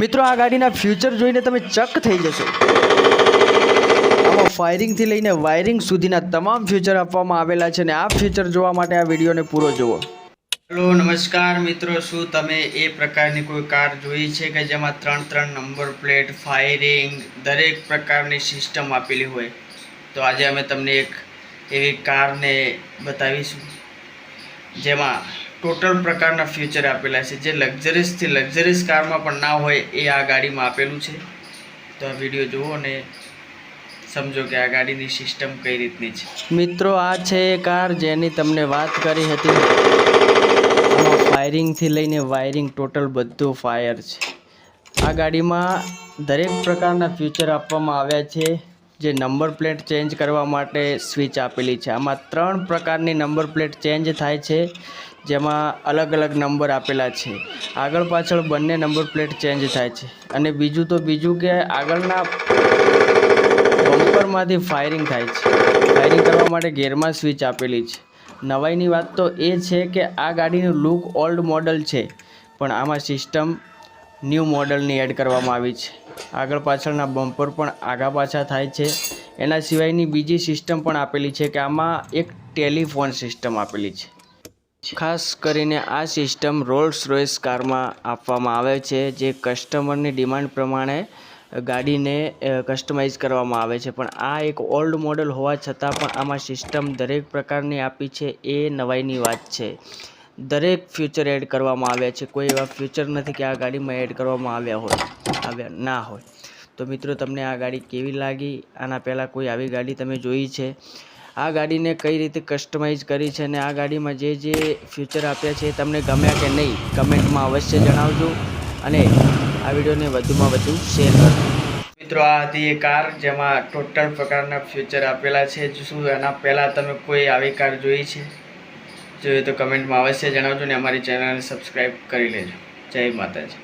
મિત્રો, આ ગાડીના ફ્યુચર જોઈને તમે ચક થઈ જશો. ફાયરિંગથી લઈને વાયરિંગ સુધીના તમામ ફ્યુચર આપવામાં આવેલા છે અને આ ફ્યુચર જોવા માટે આ વિડીયોને પૂરો જુઓ. હેલો, નમસ્કાર મિત્રો, શું તમે એ પ્રકારની કોઈ કાર જોઈ છે કે જેમાં ત્રણ ત્રણ નંબર પ્લેટ ફાયરિંગ દરેક પ્રકારની સિસ્ટમ આપેલી હોય? તો આજે અમે તમને એક એવી કારને બતાવીશું, જેમાં ટોટલ પ્રકારના ફ્યુચર આપેલા છે. જે લક્ઝરીસથી લક્ઝરીસ કારમાં પણ ના હોય એ આ ગાડીમાં આપેલું છે. તો આ વીડિયો જુઓ અને સમજો કે આ ગાડીની સિસ્ટમ કઈ રીતની છે. મિત્રો, આ છે એ કાર જેની તમને વાત કરી હતી. ફાયરિંગથી લઈને વાયરિંગ ટોટલ બધું ફાયર છે. આ ગાડીમાં દરેક પ્રકારના ફ્યુચર આપવામાં આવ્યા છે. જે નંબર પ્લેટ ચેન્જ કરવા માટે સ્વિચ આપેલી છે. આમાં ત્રણ પ્રકારની નંબર પ્લેટ ચેન્જ થાય છે. જેમાં અલગ અલગ નંબર આપેલા છે. આગળ પાછળ બંને નંબર પ્લેટ ચેન્જ થાય છે. અને બીજું તો બીજું કે આગળના બમ્પરમાંથી ફાયરિંગ થાય છે. ફાયરિંગ કરવા માટે ગેરમાં સ્વિચ આપેલી છે. નવાઈની વાત તો એ છે કે આ ગાડીનું લુક ઓલ્ડ મોડલ છે, પણ આમાં સિસ્ટમ ન્યૂ મોડલની એડ કરવામાં આવી છે. આગળ પાછળના બમ્પર પણ આગા પાછા થાય છે. એના સિવાયની બીજી સિસ્ટમ પણ આપેલી છે કે આમાં એક ટેલિફોન સિસ્ટમ આપેલી છે. ખાસ કરીને આ સિસ્ટમ રોલ્સ રોયસ કારમાં આપવામાં આવે છે, જે કસ્ટમરની ડિમાન્ડ પ્રમાણે ગાડીને કસ્ટમાઇઝ કરવામાં આવે છે. પણ આ એક ઓલ્ડ મોડલ હોવા છતાં પણ આમાં સિસ્ટમ દરેક પ્રકારની આપી છે, એ નવાઈની વાત છે. દરેક ફ્યુચર એડ કરવામાં આવ્યા છે. કોઈ એવા ફ્યુચર નથી કે આ ગાડીમાં એડ કરવામાં આવ્યા હોય, આવ્યા ના હોય. તો મિત્રો, તમને આ ગાડી કેવી લાગી? આના પહેલાં કોઈ આવી ગાડી તમે જોઈ છે? આ ગાડીને કઈ રીતે કસ્ટમાઇઝ કરી છે અને આ ગાડીમાં જે જે ફ્યુચર આપ્યા છે તમને ગમ્યા કે નહીં, કમેન્ટમાં અવશ્ય જણાવજો અને આ વિડીયોને વધુમાં વધુ શેર કરજો મિત્રો, આ હતી એ કાર જેમાં ટોટલ પ્રકારના ફ્યુચર આપેલા છે. શું એના પહેલાં તમે કોઈ આવી કાર જોઈ છે? જોઈએ તો કમેન્ટમાં અવશ્ય જણાવજો ને અમારી ચેનલને સબસ્ક્રાઈબ કરી લેજો. જય માતાજી.